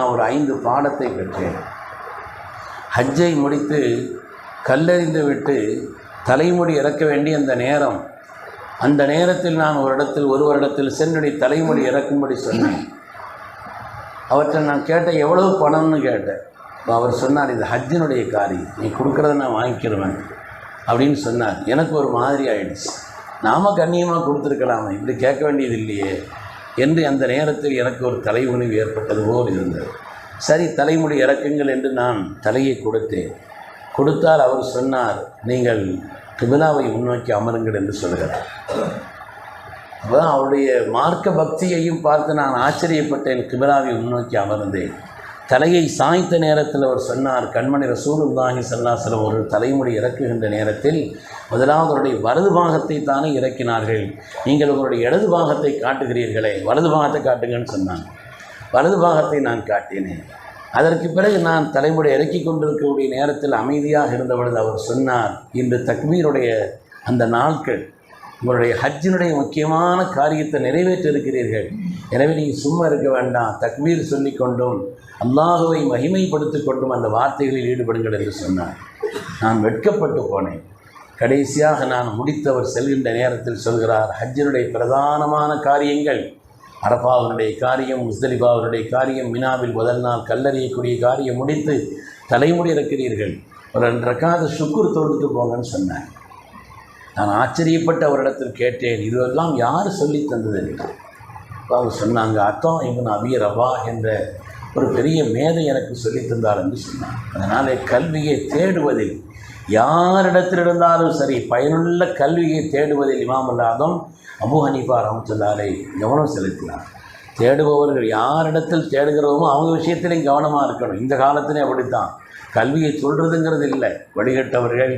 நான் ஒரு ஐந்து பாடத்தை பெற்றேன். ஹஜ்ஜை முடித்து கல்லறிந்து விட்டு தலைமுடி இறக்க வேண்டிய அந்த நேரம் அந்த நேரத்தில் நான் ஒரு இடத்தில் ஒரு வருடத்தில் சென்னுடைய தலைமுடி இறக்கும்படி சொன்னேன். அவற்றை நான் கேட்டேன் எவ்வளவு பணம்னு கேட்டேன். அவர் சொன்னார் இது ஹஜ்ஜினுடைய காரியம். நீ கொடுக்குறத நான் வாங்கிக்கிறவன் அப்படின்னு சொன்னார். எனக்கு ஒரு மாதிரி ஆயிடுச்சு. நாம கண்ணியமாக கொடுத்துருக்கலாமே. இப்படி கேட்க வேண்டியது இல்லையே. என்று அந்த நேரத்தில் எனக்கு ஒரு தலைமுடிவு ஏற்பட்டது போல் இருந்தது. சரி தலைமுடி இறக்குங்கள் என்று நான் தலையை கொடுத்தேன். கொடுத்தால் அவர் சொன்னார் நீங்கள் கிபிலாவை முன்னோக்கி அமருங்கள் என்று சொல்கிறார். அவருடைய மார்க்க பக்தியையும் பார்த்து நான் ஆச்சரியப்பட்டேன் கிபிலாவை முன்னோக்கி அமர்ந்தேன். தலையை சாய்த்த நேரத்தில் அவர் சொன்னார் கண்மணி ரசூலுல்லாஹி சல்லாசலம் ஒரு தலைமுடி இறக்குகின்ற நேரத்தில் முதலாவது அவருடைய வலது பாகத்தை தானே இறக்கினார்கள். நீங்கள் உங்களுடைய இடது பாகத்தை காட்டுகிறீர்களே வலது பாகத்தை காட்டுங்கன்னு சொன்னாங்க. வலது பாகத்தை நான் காட்டினேன். அதற்கு பிறகு நான் தலைமுடி இறக்கி கொண்டிருக்கக்கூடிய நேரத்தில் அமைதியாக இருந்த பொழுது அவர் சொன்னார் இன்று தக்மீருடைய அந்த நாட்கள் உங்களுடைய ஹஜ்ஜினுடைய முக்கியமான காரியத்தை நிறைவேற்ற இருக்கிறீர்கள் எனவே நீங்கள் சும்மா இருக்க வேண்டாம். தக்மீர் சொல்லிக் கொண்டும் அல்லாஹுவை மகிமைப்படுத்திக் கொண்டும் அந்த வார்த்தைகளில் ஈடுபடுங்கள் என்று சொன்னார். நான் வெட்கப்பட்டு போனேன். கடைசியாக நான் முடித்தவர் செல்கின்ற நேரத்தில் சொல்கிறார் ஹஜ்ஜினுடைய பிரதானமான காரியங்கள் அரபாவனுடைய காரியம் முஸ்தலிபாவனுடைய காரியம் மினாவில் முதல் நாள் கல்லறியக்கூடிய காரியம் முடித்து தலைமுடி இறக்கிறீர்கள். ஒரு ரெண்டு ரக்காத சுக்குர் தொழுதுட்டு போங்கன்னு சொன்னார். நான் ஆச்சரியப்பட்டு அவரிடத்தில் கேட்டேன் இதுவெல்லாம் யார் சொல்லி தந்தது? என்று சொன்னாங்க அத்தம் இவன் அபி ரவா என்ற ஒரு பெரிய மேதை எனக்கு சொல்லி தந்தார் என்று சொன்னார் அதனால் கல்வியை தேடுவதில் யாரிடத்தில் இருந்தாலும் சரி பயனுள்ள கல்வியை தேடுவதில் இமாம் அபு ஹனீஃபா ரஹமத்துல்லாரை கவனம் செலுத்தினார். தேடுபவர்கள் யாரிடத்தில் தேடுகிறோமோ அவங்க விஷயத்திலையும் கவனமாக இருக்கணும். இந்த காலத்திலே அப்படித்தான். கல்வியை சொல்கிறதுங்கிறது இல்லை. வழிகட்டவர்கள்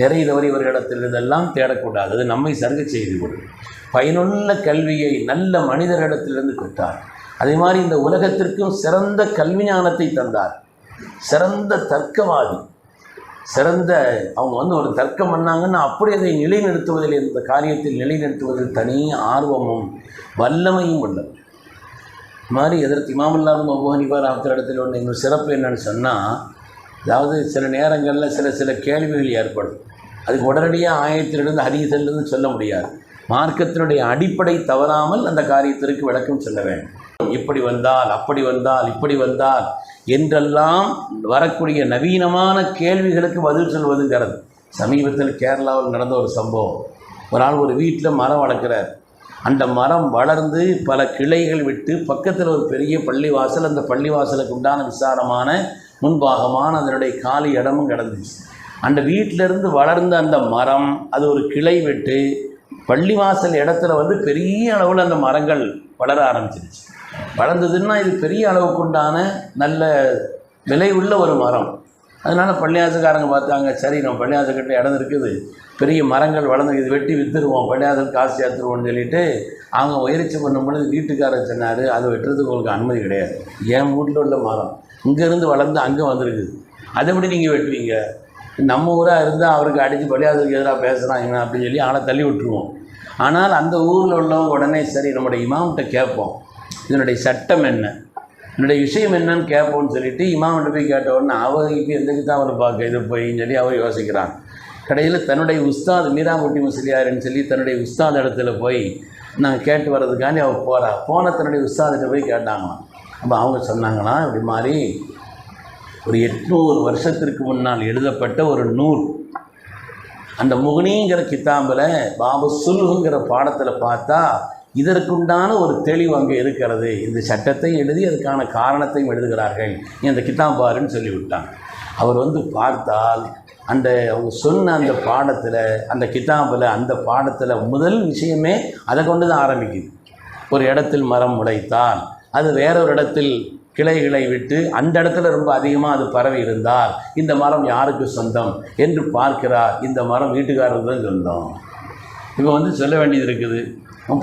நிறை தவறியவர்களிடத்தில் இதெல்லாம் தேடக்கூடாது. அது நம்மை சருக செய்து கொள்ளும் பயனுள்ள கல்வியை நல்ல மனிதர்களிடத்திலிருந்து பெற்றார். அதே மாதிரி இந்த உலகத்திற்கும் சிறந்த கல்வி ஞானத்தை தந்தார். சிறந்த தர்க்கவாதி. சிறந்த அவங்க வந்து ஒரு தர்க்கம் பண்ணாங்கன்னா அப்படி அதை நிலைநிறுத்துவதில் இந்த காரியத்தில் நிலைநிறுத்துவதில் தனி ஆர்வமும் வல்லமையும் உள்ளது இது மாதிரி எதிர்த்து இமாமுல்லாதும் அபு ஆத்திர இடத்துல ஒன்று எங்கள் சிறப்பு என்னன்னு சொன்னால் அதாவது சில நேரங்களில் சில சில கேள்விகள் ஏற்படும். அதுக்கு உடனடியாக ஆயத்திலிருந்து ஹதீஸிலிருந்து சொல்ல முடியாது. மார்க்கத்தினுடைய அடிப்படை தவறாமல் அந்த காரியத்திற்கு விளக்கம் சொல்ல வேண்டும். இப்படி வந்தால் அப்படி வந்தால் இப்படி வந்தால் என்றெல்லாம் வரக்கூடிய நவீனமான கேள்விகளுக்கு பதில் சொல்வதுங்கிறது. சமீபத்தில் கேரளாவில் நடந்த ஒரு சம்பவம். ஒரு நாள் ஒரு வீட்டில் மரம் வளர்க்குறார். அந்த மரம் வளர்ந்து பல கிளைகள் விட்டு பக்கத்தில் ஒரு பெரிய பள்ளிவாசல் அந்த பள்ளிவாசலுக்கு உண்டான விசாலமான முன்பாகமான அதனுடைய காலி இடமும் கிடந்துச்சு அந்த வீட்டிலிருந்து வளர்ந்த அந்த மரம் அது ஒரு கிளை விட்டு பள்ளிவாசல் இடத்துல வந்து பெரிய அளவில் அந்த மரங்கள் வளர ஆரம்பிச்சிருச்சு. வளர்ந்ததுன்னா இது பெரிய அளவுக்கு உண்டான நல்ல விலை உள்ள ஒரு மரம். அதனால் பள்ளியாசக்காரங்க பார்த்தாங்க சரி நம்ம பள்ளியாசக்கிட்ட இடம் இருக்குது. பெரிய மரங்கள் வளர்ந்து இது வெட்டி விற்றுருவோம் பள்ளியாசல் காசு சேர்த்துருவோம்னு சொல்லிட்டு அவங்க முயற்சி பண்ணும் பொழுது வீட்டுக்காரர் சொன்னார் அதை வெட்டுறதுக்கு உங்களுக்கு அனுமதி கிடையாது. என் வீட்டில் உள்ள மரம் இங்கேருந்து வளர்ந்து அங்கே வந்திருக்குது. அதை எப்படி நீங்கள் வெட்டுவீங்க? நம்ம ஊராக இருந்தால் அவருக்கு அடித்து பள்ளியாசலுக்கு எதிராக பேசுகிறாங்க அப்படின்னு சொல்லி ஆளை தள்ளி விட்டுருவோம். ஆனால் அந்த ஊரில் உள்ளவங்க உடனே சரி நம்முடைய இமாம்கிட்ட கேட்போம். இதனுடைய சட்டம் என்ன? என்னுடைய விஷயம் என்னன்னு கேட்போம்னு சொல்லிட்டு இமாம்கிட்ட போய் கேட்ட உடனே அவர் இப்போ எந்த அவரை பார்க்க இது போயின்னு சொல்லி அவர் யோசிக்கிறான். கடையில் தன்னுடைய உஸ்தாத் மீராமுட்டி முஸ்லியாருன்னு சொல்லி தன்னுடைய உஸ்தாத் இடத்துல போய் நான் கேட்டு வர்றதுக்காண்டி அவர் போகிறா போன தன்னுடைய உஸ்தாதிட்ட போய் கேட்டாங்களாம். அப்போ அவங்க சொன்னாங்கன்னா இப்படி மாதிரி ஒரு எட்நூறு வருஷத்திற்கு முன்னால் எழுதப்பட்ட ஒரு நூல். அந்த முகனிங்கிற கித்தாம்பில் பாபு சுல்ஹுங்கிற பாடத்தில் பார்த்தா இதற்குண்டான ஒரு தெளிவு அங்கே இருக்கிறது. இந்த சட்டத்தை எழுதி அதுக்கான காரணத்தையும் எழுதுகிறார்கள். நீ அந்த கித்தாம்பாருன்னு சொல்லிவிட்டான் அவர் வந்து பார்த்தால் அந்த அவங்க சொன்ன அந்த பாடத்தில் அந்த கித்தாபில் அந்த பாடத்தில் முதல் விஷயமே அதை கொண்டு தான் ஆரம்பிக்குது. ஒரு இடத்தில் மரம் உடைத்தால் அது வேறொரு இடத்தில் கிளைகளை விட்டு அந்த இடத்துல ரொம்ப அதிகமாக அது பரவி இருந்தால் இந்த மரம் யாருக்கு சொந்தம் என்று பார்க்கிறார். இந்த மரம் வீட்டுக்காரருக்கு தான் சொந்தம். இப்போ வந்து சொல்ல வேண்டியது இருக்குது.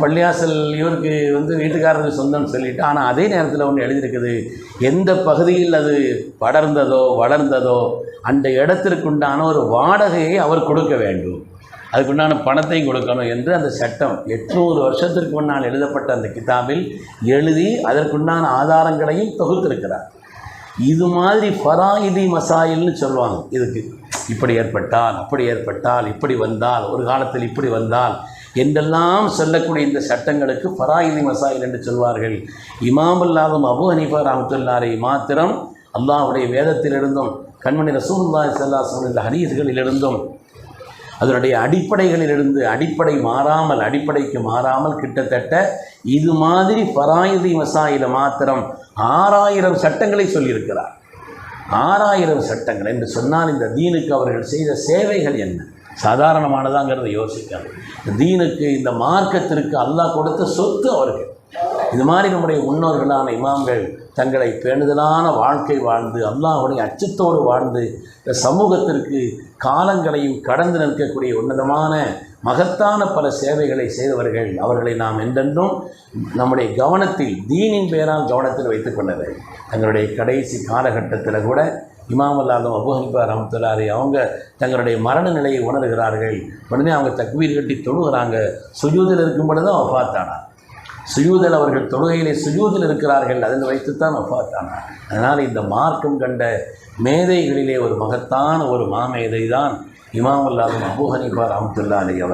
பள்ளியாசல் இவருக்கு வந்து வீட்டுக்காரருக்கு சொந்தம்னு சொல்லிவிட்டு ஆனால் அதே நேரத்தில் ஒன்று எழுதியிருக்குது. எந்த பகுதியில் அது படர்ந்ததோ வளர்ந்ததோ அந்த இடத்திற்குண்டான ஒரு வாடகையை அவர் கொடுக்க வேண்டும். அதுக்குண்டான பணத்தையும் கொடுக்கணும் என்று அந்த சட்டம் எட்நூறு வருஷத்திற்கு முன்னால் எழுதப்பட்ட அந்த கிதாபில் எழுதி அதற்குண்டான ஆதாரங்களையும் தொகுத்திருக்கிறார். இது மாதிரி ஃபராயிதி மசாயில்னு சொல்லுவாங்க. இதுக்கு இப்படி ஏற்பட்டால் அப்படி ஏற்பட்டால் இப்படி வந்தால் ஒரு காலத்தில் இப்படி வந்தால் என்றெல்லாம் சொல்லக்கூடிய இந்த சட்டங்களுக்கு ஃபராயிதி மசாயில் என்று சொல்வார்கள். இமாம் அல்லாதும் அபு ஹனீஃபா ரஹமத்துல்லாரை மாத்திரம் அல்லாஹுடைய வேதத்திலிருந்தும் கண்மணி ரசூல்லா ஸல்லல்லாஹு இந்த ஹரீஸ்களிலிருந்தும் அதனுடைய அடிப்படைகளிலிருந்து அடிப்படை மாறாமல் அடிப்படைக்கு மாறாமல் கிட்டத்தட்ட இது மாதிரி பராயுதி மசாயில மாத்திரம் ஆறாயிரம் சட்டங்களை சொல்லியிருக்கிறார். ஆறாயிரம் சட்டங்கள். என்று சொன்னால் இந்த தீனுக்கு அவர்கள் செய்த சேவைகள் என்ன? சாதாரணமானதாங்கிறத யோசிக்கணும் இந்த தீனுக்கு இந்த மார்க்கத்திற்கு அல்லாஹ் கொடுத்த சொத்து அவர்கள். இது மாதிரி நம்முடைய முன்னோர்களான இமாம்கள் தங்களை பேணுதலான வாழ்க்கை வாழ்ந்து அல்லாஹுடைய அச்சத்தோடு வாழ்ந்து இந்த சமூகத்திற்கு காலங்களையும் கடந்து நிற்கக்கூடிய உன்னதமான மகத்தான பல சேவைகளை செய்தவர்கள் அவர்களை நாம் என்றென்றும் நம்முடைய கவனத்தில் தீனின் பெயரால் கவனத்தில் வைத்துக் கொண்டது தங்களுடைய கடைசி காலகட்டத்தில் கூட இமாம் அல்லாதும் அபு ஹனிஃபா ரஹமத்துல்லாரி அவங்க தங்களுடைய மரண நிலையை உணர்கிறார்கள். உடனே அவங்க தக்வீர் கட்டி தொழுகிறாங்க. சுஜூதில் இருக்கும் பொழுது அவன் பார்த்தானா சுயூதல் அவர்கள் தொழுகையிலே சுயூதில் இருக்கிறார்கள். அதில் வைத்துத்தான் ஒப்பாத்தானார் அதனால் இந்த மார்க்கம் கண்ட மேதைகளிலே ஒரு மகத்தான ஒரு மாமேதை தான் இமாம் அல்லாதும் அபு ஹனிஃபா ரஹமத்துல்லா அலி அவர்